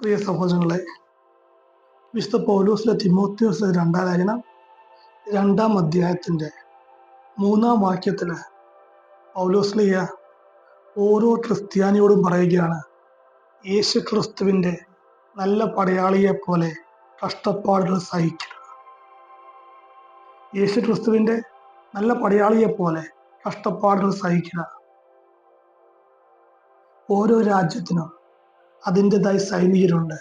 പ്രിയ സഹോദരങ്ങളെ വിശുദ്ധ പൗലൂസിലെ തിമോത്യോസിലെ രണ്ടാം ലേഖനം രണ്ടാം അധ്യായത്തിന്റെ മൂന്നാം വാക്യത്തിൽ പൗലോസ്ലിയ ഓരോ ക്രിസ്ത്യാനിയോടും പറയുകയാണ് യേശു ക്രിസ്തുവിന്റെ നല്ല പടയാളിയെ പോലെ കഷ്ടപ്പാടുകൾ സഹിക്കുക യേശു ക്രിസ്തുവിന്റെ നല്ല പടയാളിയെ പോലെ കഷ്ടപ്പാടുകൾ സഹിക്കുക ഓരോ രാജ്യത്തിനും അതിന്റെതായ സൈനികരുണ്ട്.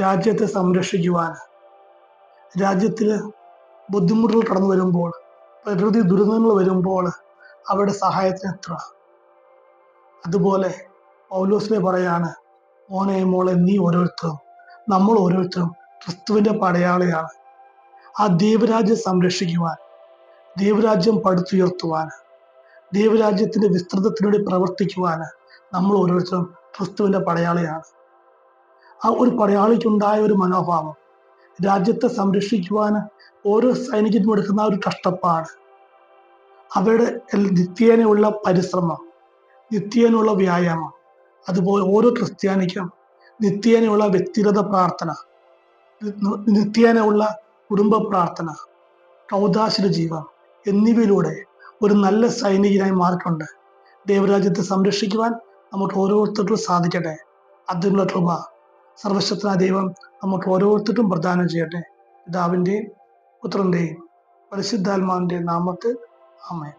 രാജ്യത്തെ സംരക്ഷിക്കുവാൻ. രാജ്യത്തിൽ ബുദ്ധിമുട്ടുകൾ കടന്നു വരുമ്പോൾ പ്രകൃതി ദുരന്തങ്ങൾ വരുമ്പോൾ അവരുടെ സഹായത്തിന് എത്ര? അതുപോലെ പൗലോസിനെ പറയാണ് മോനെ മോളെ നീ ഓരോരുത്തരും നമ്മൾ ഓരോരുത്തരും ക്രിസ്തുവിന്റെ പടയാളിയാണ് ആ ദൈവരാജ്യം സംരക്ഷിക്കുവാൻ ദൈവരാജ്യം പടുത്തുയർത്തുവാൻ ദൈവരാജ്യത്തിന്റെ വിസ്തൃതത്തിനുവേണ്ടി പ്രവർത്തിക്കുവാൻ നമ്മൾ ഓരോരുത്തരും ക്രിസ്തുവിന്റെ പടയാളിയാണ്. ആ ഒരു പടയാളിക്കുണ്ടായ ഒരു മനോഭാവം. രാജ്യത്തെ സംരക്ഷിക്കുവാൻ ഓരോ സൈനികനും എടുക്കുന്ന ഒരു കഷ്ടപ്പാട്. അവരുടെ നിത്യേനയുള്ള പരിശ്രമം നിത്യേനുള്ള വ്യായാമം അതുപോലെ ഓരോ ക്രിസ്ത്യാനിക്കും നിത്യേനയുള്ള വ്യക്തിഗത പ്രാർത്ഥന നിത്യേനയുള്ള കുടുംബ പ്രാർത്ഥന കൗതാശിര ജീവൻ എന്നിവയിലൂടെ ഒരു നല്ല സൈനികനായി മാറിക്കൊണ്ട് ദൈവരാജ്യത്തെ സംരക്ഷിക്കുവാൻ നമുക്ക് ഓരോരുത്തർക്കും സാധിക്കട്ടെ. അതിനുള്ള കൃപ സർവശക്തനായ ദൈവം നമുക്ക് ഓരോരുത്തർക്കും പ്രദാനം ചെയ്യട്ടെ. പിതാവിന്റെയും പുത്രന്റെയും പരിശുദ്ധാത്മാവിന്റെ നാമത്തിൽ അമ്മേ